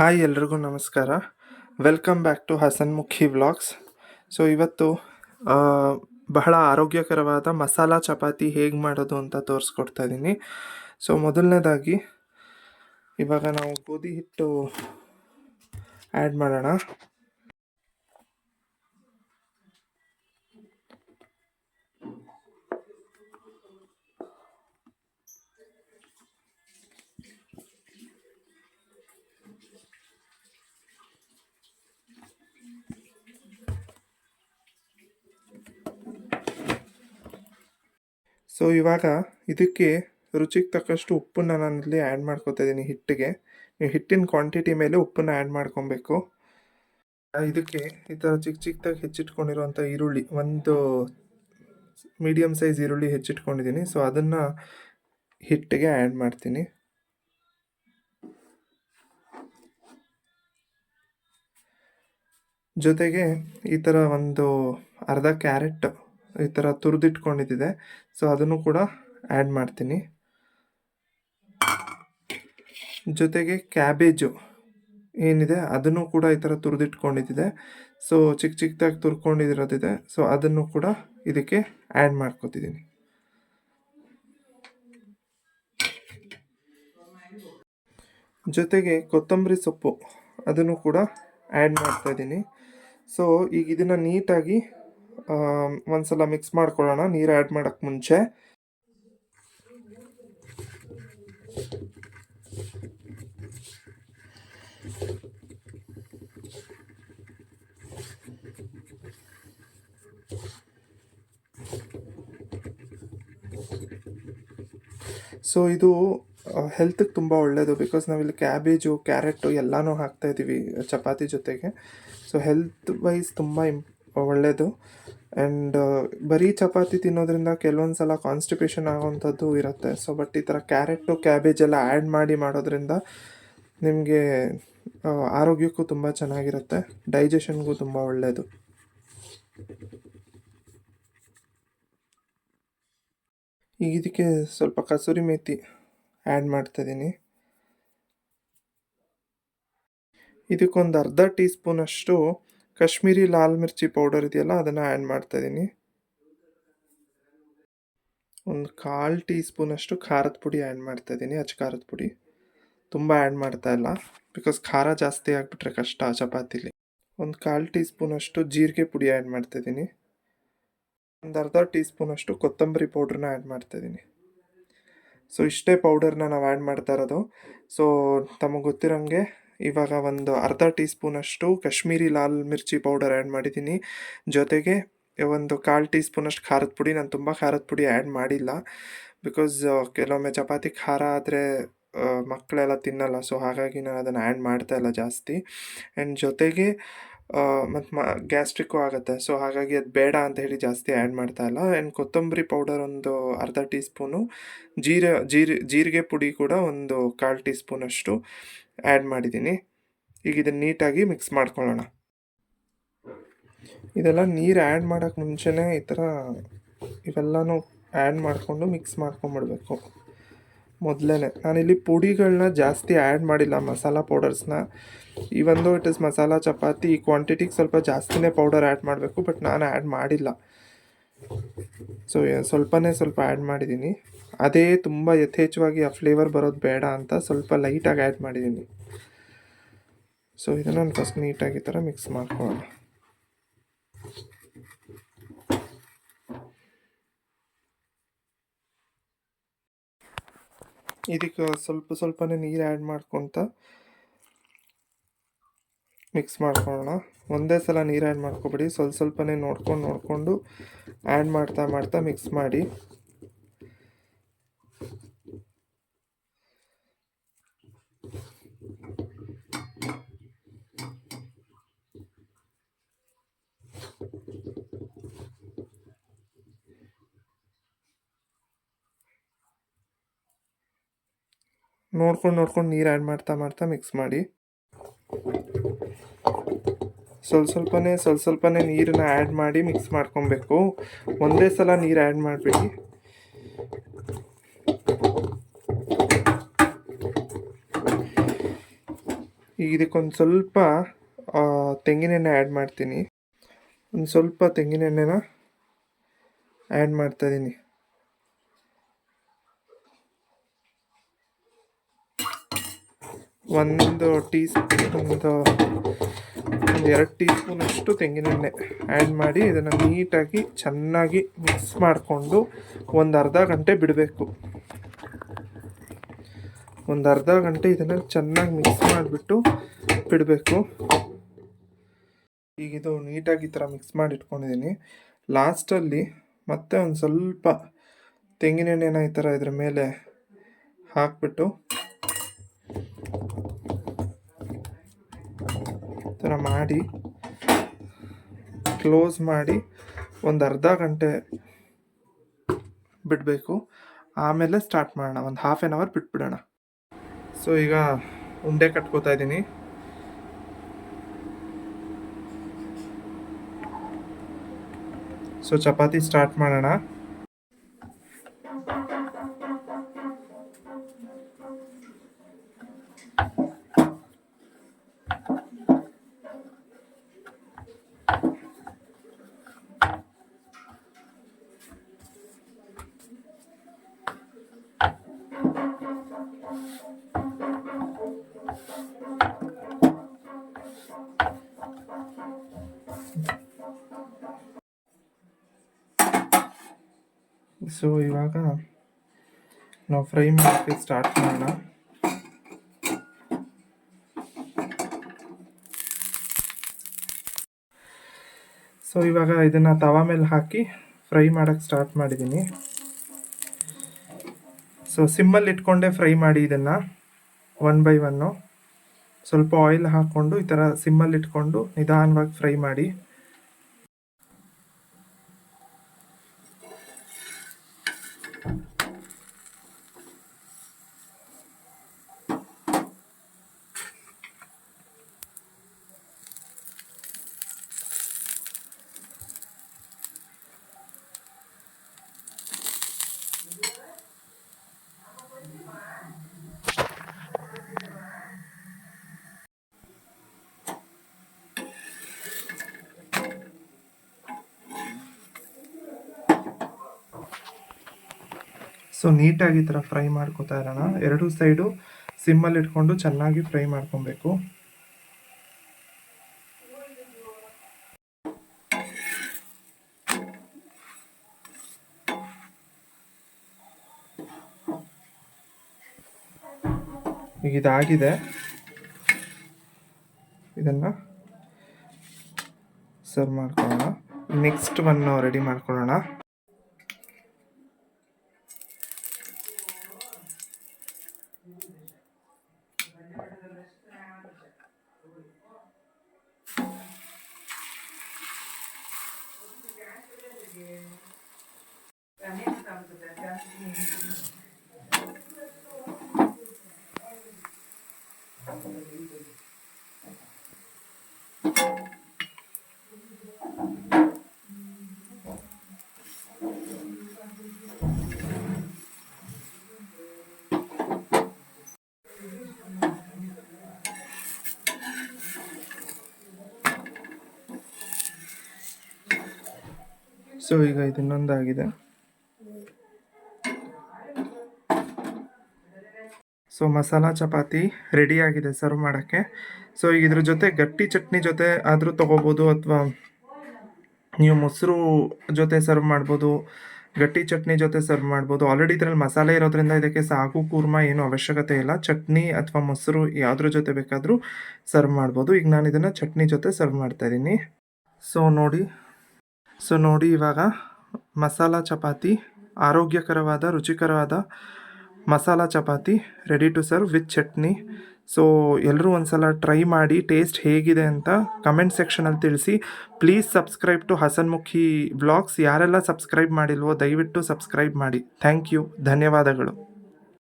Hi ಎಲ್ರಿಗೂ ನಮಸ್ಕಾರ. Welcome back to Hasanmukhi vlogs so ಇವತ್ತು ಬಹಳ ಆರೋಗ್ಯಕರವಾದ ಮಸಾಲ ಚಪಾತಿ ಹೇಗೆ ಮಾಡೋದು ಅಂತ ತೋರಿಸ್ಕೊಡ್ತಾ ಇದ್ದೀನಿ ಸೊ ಮೊದಲನೇದಾಗಿ, ಇವಾಗ ನಾವು ಗೋಧಿ ಹಿಟ್ಟು ಆ್ಯಡ್ ಮಾಡೋಣ. ಸೊ ಇವಾಗ ಇದಕ್ಕೆ ರುಚಿಗೆ ತಕ್ಕಷ್ಟು ಉಪ್ಪನ್ನ ಇಲ್ಲಿ ಆ್ಯಡ್ ಮಾಡ್ಕೊತಾ ಇದ್ದೀನಿ ಹಿಟ್ಟಿಗೆ. ನೀವು ಹಿಟ್ಟಿನ ಕ್ವಾಂಟಿಟಿ ಮೇಲೆ ಉಪ್ಪನ್ನ ಆ್ಯಡ್ ಮಾಡ್ಕೊಬೇಕು. ಇದಕ್ಕೆ ಈ ಥರ ಚಿಕ್ಕ ಚಿಕ್ಕದಾಗಿ ಹೆಚ್ಚಿಟ್ಕೊಂಡಿರುವಂಥ ಈರುಳ್ಳಿ, ಒಂದು ಮೀಡಿಯಮ್ ಸೈಜ್ ಈರುಳ್ಳಿ ಹೆಚ್ಚಿಟ್ಕೊಂಡಿದ್ದೀನಿ. ಸೊ ಅದನ್ನು ಹಿಟ್ಟಿಗೆ ಆ್ಯಡ್ ಮಾಡ್ತೀನಿ. ಜೊತೆಗೆ ಈ ಥರ ಒಂದು ಅರ್ಧ ಕ್ಯಾರೆಟ್ ಈ ಥರ ತುರಿದಿಟ್ಕೊಂಡಿದ್ದಿದೆ. ಸೊ ಅದನ್ನು ಕೂಡ ಆ್ಯಡ್ ಮಾಡ್ತೀನಿ. ಜೊತೆಗೆ ಕ್ಯಾಬೇಜು ಏನಿದೆ, ಅದನ್ನು ಕೂಡ ಈ ಥರ ತುರಿದಿಟ್ಕೊಂಡಿದ್ದಿದೆ. ಸೊ ಚಿಕ್ಕ ಚಿಕ್ಕದಾಗಿ ತುರ್ಕೊಂಡಿರೋದಿದೆ. ಸೊ ಅದನ್ನು ಕೂಡ ಇದಕ್ಕೆ ಆ್ಯಡ್ ಮಾಡ್ಕೋತಿದ್ದೀನಿ. ಜೊತೆಗೆ ಕೊತ್ತಂಬರಿ ಸೊಪ್ಪು, ಅದನ್ನು ಕೂಡ ಆ್ಯಡ್ ಮಾಡ್ತಾಯಿದ್ದೀನಿ ಸೊ ಈಗ ಇದನ್ನು ನೀಟಾಗಿ ಒಂದ್ಸಲ ಮಿಕ್ಸ್ ಮಾಡ್ಕೊಳ್ಳೋಣ. ನೀರು ಆ್ಯಡ್ ಮಾಡೋಕ್ಕೆ ಮುಂಚೆ. ಸೊ ಇದು ಹೆಲ್ತಿಗೆ ತುಂಬ ಒಳ್ಳೆಯದು ಬಿಕಾಸ್ ನಾವಿಲ್ಲಿ ಕ್ಯಾಬೇಜು ಕ್ಯಾರೆಟು ಎಲ್ಲನೂ ಹಾಕ್ತಾ ಇದ್ದೀವಿ ಚಪಾತಿ ಜೊತೆಗೆ. ಸೊ ಹೆಲ್ತ್ ವೈಸ್ ತುಂಬ ಇಂಪ್ ಒಳ್ಳೆಯದು ಆ್ಯಂಡ್ ಬರೀ ಚಪಾತಿ ತಿನ್ನೋದ್ರಿಂದ ಕೆಲವೊಂದು ಸಲ ಕಾನ್ಸ್ಟಿಪೇಷನ್ ಆಗೋವಂಥದ್ದು ಇರುತ್ತೆ. ಸೊ ಬಟ್ ಈ ಥರ ಕ್ಯಾರೆಟು ಕ್ಯಾಬೇಜ್ ಎಲ್ಲ ಆ್ಯಡ್ ಮಾಡಿ ಮಾಡೋದ್ರಿಂದ ನಿಮಗೆ ಆರೋಗ್ಯಕ್ಕೂ ತುಂಬ ಚೆನ್ನಾಗಿರುತ್ತೆ. ಡೈಜೆಷನ್ಗೂ ತುಂಬ ಒಳ್ಳೆಯದು ಈಗ ಇದಕ್ಕೆ ಸ್ವಲ್ಪ ಕಸೂರಿ ಮೇಥಿ ಆ್ಯಡ್ ಮಾಡ್ತಾ ಇದ್ದೀನಿ ಇದಕ್ಕೊಂದು ಅರ್ಧ ಟೀ ಸ್ಪೂನಷ್ಟು ಕಾಶ್ಮೀರಿ ಲಾಲ್ ಮಿರ್ಚಿ ಪೌಡರ್ ಇದೆಯಲ್ಲ, ಅದನ್ನು ಆ್ಯಡ್ ಮಾಡ್ತಾಯಿದ್ದೀನಿ ಒಂದು ಕಾಲು ಟೀ ಸ್ಪೂನಷ್ಟು ಖಾರದ ಪುಡಿ ಆ್ಯಡ್ ಮಾಡ್ತಾ ಇದ್ದೀನಿ ಅಚ್ಚ ಖಾರದ ಪುಡಿ. ತುಂಬ ಆ್ಯಡ್ ಮಾಡ್ತಾ ಇಲ್ಲ. ಬಿಕಾಸ್ ಖಾರ ಜಾಸ್ತಿ ಆಗಿಬಿಟ್ರೆ ಕಷ್ಟ ಚಪಾತಿಲಿ. ಒಂದು ಕಾಲು ಟೀ ಸ್ಪೂನಷ್ಟು ಜೀರಿಗೆ ಪುಡಿ ಆ್ಯಡ್ ಮಾಡ್ತಾ ಇದ್ದೀನಿ ಒಂದು ಅರ್ಧ ಟೀ ಸ್ಪೂನಷ್ಟು ಕೊತ್ತಂಬರಿ ಪೌಡ್ರನ್ನ ಆ್ಯಡ್ ಮಾಡ್ತಾಯಿದ್ದೀನಿ ಸೊ ಇಷ್ಟೇ ಪೌಡರ್ನ ನಾವು ಆ್ಯಡ್ ಮಾಡ್ತಾ ಇರೋದು. ಸೊ ತಮಗೆ ಗೊತ್ತಿರೋಂಗೆ ಇವಾಗ ಒಂದು ಅರ್ಧ ಟೀ ಸ್ಪೂನಷ್ಟು ಕಾಶ್ಮೀರಿ ಲಾಲ್ ಮಿರ್ಚಿ ಪೌಡರ್ ಆ್ಯಡ್ ಮಾಡಿದ್ದೀನಿ. ಜೊತೆಗೆ ಒಂದು ಕಾಲು ಟೀ ಸ್ಪೂನಷ್ಟು ಖಾರದ ಪುಡಿ. ನಾನು ತುಂಬ ಖಾರದ ಪುಡಿ ಆ್ಯಡ್ ಮಾಡಿಲ್ಲ. ಬಿಕಾಸ್ ಕೆಲವೊಮ್ಮೆ ಚಪಾತಿ ಖಾರ ಆದರೆ ಮಕ್ಕಳೆಲ್ಲ ತಿನ್ನಲ್ಲ. ಸೊ, ಹಾಗಾಗಿ ನಾನು ಅದನ್ನು ಆ್ಯಡ್ ಮಾಡ್ತಾ ಇಲ್ಲ ಜಾಸ್ತಿ. ಆ್ಯಂಡ್ ಜೊತೆಗೆ ಮತ್ತು ಮ, ಗ್ಯಾಸ್ಟ್ರಿಕ್ಕು ಆಗುತ್ತೆ. ಸೊ, ಹಾಗಾಗಿ ಅದು ಬೇಡ ಅಂತ ಹೇಳಿ ಜಾಸ್ತಿ ಆ್ಯಡ್ ಮಾಡ್ತಾ ಇಲ್ಲ. ಆ್ಯಂಡ್ ಕೊತ್ತಂಬರಿ ಪೌಡರ್ ಒಂದು ಅರ್ಧ ಟೀ ಸ್ಪೂನು ಜೀರ, ಜೀರಿ, ಜೀರಿಗೆ ಪುಡಿ ಕೂಡ ಒಂದು ಕಾಲು ಟೀ ಸ್ಪೂನಷ್ಟು ಆ್ಯಡ್ ಮಾಡಿದ್ದೀನಿ. ಈಗ ಇದನ್ನು ನೀಟಾಗಿ ಮಿಕ್ಸ್ ಮಾಡ್ಕೊಳ್ಳೋಣ. ಇದೆಲ್ಲ ನೀರು ಆ್ಯಡ್ ಮಾಡೋಕ್ಕೆ ಮುಂಚೆನೇ ಈ ಥರ ಇವೆಲ್ಲನೂ ಆ್ಯಡ್ ಮಾಡಿಕೊಂಡು ಮಿಕ್ಸ್ ಮಾಡ್ಕೊಂಬಿಡ್ಬೇಕು. ಮೊದಲೇ ನಾನಿಲ್ಲಿ ಪುಡಿಗಳನ್ನ ಜಾಸ್ತಿ ಆ್ಯಡ್ ಮಾಡಿಲ್ಲ. ಮಸಾಲ ಪೌಡರ್ಸ್ನ ಒಂದು ಇಟ್ ಇಸ್ ಮಸಾಲ ಚಪಾತಿ, ಈ ಕ್ವಾಂಟಿಟಿಗೆ ಸ್ವಲ್ಪ ಜಾಸ್ತಿನೇ ಪೌಡರ್ ಆ್ಯಡ್ ಮಾಡಬೇಕು ಬಟ್ ನಾನು ಆ್ಯಡ್ ಮಾಡಿಲ್ಲ. ಸೊ ಸ್ವಲ್ಪನೇ ಸ್ವಲ್ಪ ಆ್ಯಡ್ ಮಾಡಿದ್ದೀನಿ ಅದೇ ತುಂಬ ಯಥೇಚ್ಛವಾಗಿ ಆ ಫ್ಲೇವರ್ ಬರೋದು ಬೇಡ ಅಂತ ಸ್ವಲ್ಪ ಲೈಟಾಗಿ ಆ್ಯಡ್ ಮಾಡಿದ್ದೀನಿ ಸೊ ಇದನ್ನು ನಾನು ಫಸ್ಟ್ ನೀಟಾಗಿ ಈ ಥರ ಮಿಕ್ಸ್ ಮಾಡ್ಕೊಳ್ಳೋಣ. ಇದಕ್ಕೆ ಸ್ವಲ್ಪ ಸ್ವಲ್ಪನೇ ನೀರು ಆ್ಯಡ್ ಮಾಡ್ಕೊತ ಮಿಕ್ಸ್ ಮಾಡ್ಕೊಳ್ಳೋಣ. ಒಂದೇ ಸಲ ನೀರು ಆ್ಯಡ್ ಮಾಡ್ಕೊಬೇಡಿ. ಸ್ವಲ್ಪ ಸ್ವಲ್ಪನೇ ನೋಡ್ಕೊಂಡು, ನೋಡಿಕೊಂಡು ಆ್ಯಡ್ ಮಾಡ್ತಾ ಮಾಡ್ತಾ ಮಿಕ್ಸ್ ಮಾಡಿ. ನೋಡ್ಕೊಂಡು ನೋಡ್ಕೊಂಡು ನೀರು ಆ್ಯಡ್ ಮಾಡ್ತಾ ಮಾಡ್ತಾ ಮಿಕ್ಸ್ ಮಾಡಿ. ಸ್ವಲ್ಪ ಸ್ವಲ್ಪನೇ ಸ್ವಲ್ಪ ಸ್ವಲ್ಪನೇ ನೀರನ್ನ ಆ್ಯಡ್ ಮಾಡಿ ಮಿಕ್ಸ್ ಮಾಡ್ಕೊಬೇಕು. ಒಂದೇ ಸಲ ನೀರು ಆ್ಯಡ್ ಮಾಡಬೇಡಿ. ಈಗ ಇದಕ್ಕೊಂದು ಸ್ವಲ್ಪ ತೆಂಗಿನೆಣ್ಣೆ ಆ್ಯಡ್ ಮಾಡ್ತೀನಿ. ಒಂದು ಸ್ವಲ್ಪ ತೆಂಗಿನೆಣ್ಣೆನ ಆ್ಯಡ್ ಮಾಡ್ತಾ ಇದ್ದೀನಿ ಒಂದು ಟೀ ಒಂದು ಒಂದು ಎರಡು ಟೀ ಸ್ಪೂನಷ್ಟು ತೆಂಗಿನೆಣ್ಣೆ ಆ್ಯಡ್ ಮಾಡಿ ಇದನ್ನು ನೀಟಾಗಿ ಚೆನ್ನಾಗಿ ಮಿಕ್ಸ್ ಮಾಡಿಕೊಂಡು ಒಂದು ಅರ್ಧ ಗಂಟೆ ಬಿಡಬೇಕು. ಒಂದು ಅರ್ಧ ಗಂಟೆ ಇದನ್ನು ಚೆನ್ನಾಗಿ ಮಿಕ್ಸ್ ಮಾಡಿಬಿಟ್ಟು ಬಿಡಬೇಕು. ಈಗ ಇದು ನೀಟಾಗಿ ಈ ಥರ ಮಿಕ್ಸ್ ಮಾಡಿ ಇಟ್ಕೊಂಡಿದ್ದೀನಿ ಲಾಸ್ಟಲ್ಲಿ ಮತ್ತೆ ಒಂದು ಸ್ವಲ್ಪ ತೆಂಗಿನೆಣ್ಣೆನ ಈ ಥರ ಇದ್ರ ಮೇಲೆ ಹಾಕ್ಬಿಟ್ಟು ಥರ ಮಾಡಿ ಕ್ಲೋಸ್ ಮಾಡಿ ಒಂದು ಅರ್ಧ ಗಂಟೆ ಬಿಡಬೇಕು. ಆಮೇಲೆ ಸ್ಟಾರ್ಟ್ ಮಾಡೋಣ. ಒಂದು ಹಾಫ್ ಆನ್ ಅವರ್ ಬಿಟ್ಬಿಡೋಣ. ಸೊ ಈಗ ಉಂಡೆ ಕಟ್ಕೋತಾ ಇದ್ದೀನಿ. ಸೊ ಚಪಾತಿ ಸ್ಟಾರ್ಟ್ ಮಾಡೋಣ. ಸೊ ಇವಾಗ ನಾವು ಫ್ರೈ ಮಾಡೋಕ್ಕೆ ಸ್ಟಾರ್ಟ್ ಮಾಡೋಣ. ಸೊ ಇವಾಗ ಇದನ್ನು ತವಾ ಮೇಲೆ ಹಾಕಿ ಫ್ರೈ ಮಾಡೋಕ್ಕೆ ಸ್ಟಾರ್ಟ್ ಮಾಡಿದ್ದೀನಿ ಸೊ ಸಿಮ್ಮಲ್ಲಿ ಇಟ್ಕೊಂಡೆ ಫ್ರೈ ಮಾಡಿ ಇದನ್ನು ಒನ್ ಬೈ ಒನ್ನು ಸ್ವಲ್ಪ ಆಯಿಲ್ ಹಾಕ್ಕೊಂಡು ಈ ಥರ ಸಿಮ್ಮಲ್ಲಿ ಇಟ್ಕೊಂಡು ನಿಧಾನವಾಗಿ ಫ್ರೈ ಮಾಡಿ. ಸೊ ನೀಟಾಗಿ ಈ ಥರ ಫ್ರೈ ಮಾಡ್ಕೋತಾ ಇರೋಣ. ಎರಡೂ ಸೈಡು ಸಿಮ್ಮಲ್ಲಿ ಇಟ್ಕೊಂಡು ಚೆನ್ನಾಗಿ ಫ್ರೈ ಮಾಡ್ಕೊಬೇಕು. ಈಗ ಇದಾಗಿದೆ. ಇದನ್ನು ಸರ್ವ್ ಮಾಡ್ಕೊಳ್ಳೋಣ. ನೆಕ್ಸ್ಟ್ ಒನ್ ರೆಡಿ ಮಾಡ್ಕೊಳ್ಳೋಣ. ಸೊ ಈಗ ಇದು ಇನ್ನೊಂದಾಗಿದೆ. ಸೊ ಮಸಾಲ ಚಪಾತಿ ರೆಡಿ ಆಗಿದೆ ಸರ್ವ್ ಮಾಡೋಕ್ಕೆ. ಸೊ ಈಗ ಇದ್ರ ಜೊತೆ ಗಟ್ಟಿ ಚಟ್ನಿ ಜೊತೆ ಆದರೂ ತೊಗೋಬೋದು ಅಥವಾ ನೀವು ಮೊಸರು ಜೊತೆ ಸರ್ವ್ ಮಾಡ್ಬೋದು, ಗಟ್ಟಿ ಚಟ್ನಿ ಜೊತೆ ಸರ್ವ್ ಮಾಡ್ಬೋದು. ಆಲ್ರೆಡಿ ಇದರಲ್ಲಿ ಮಸಾಲೆ ಇರೋದ್ರಿಂದ ಇದಕ್ಕೆ ಸಾಗು, ಕೂರ್ಮ ಏನು ಅವಶ್ಯಕತೆ ಇಲ್ಲ. ಚಟ್ನಿ ಅಥವಾ ಮೊಸರು ಯಾವುದ್ರ ಜೊತೆ ಬೇಕಾದರೂ ಸರ್ವ್ ಮಾಡ್ಬೋದು. ಈಗ ನಾನು ಇದನ್ನು ಚಟ್ನಿ ಜೊತೆ ಸರ್ವ್ ಮಾಡ್ತಾಯಿದ್ದೀನಿ ಸೊ ನೋಡಿ ಸೊ ನೋಡಿ ಇವಾಗ ಮಸಾಲ ಚಪಾತಿ, ಆರೋಗ್ಯಕರವಾದ, ರುಚಿಕರವಾದ masala chapati ready to serve with chutney. So ಎಲ್ಲರೂ ಒಂದ್ಸಲ ಟ್ರೈ ಮಾಡಿ ಟೇಸ್ಟ್ ಹೇಗಿದೆ ಅಂತ ಕಮೆಂಟ್ ಸೆಕ್ಷನಲ್ಲಿ ತಿಳಿಸಿ. Please subscribe to Hasanmukhi blogs ಯಾರೆಲ್ಲ ಸಬ್ಸ್ಕ್ರೈಬ್ ಮಾಡಿಲ್ವೋ ದಯವಿಟ್ಟು ಸಬ್ಸ್ಕ್ರೈಬ್ ಮಾಡಿ. ಥ್ಯಾಂಕ್ ಯು ಧನ್ಯವಾದಗಳು.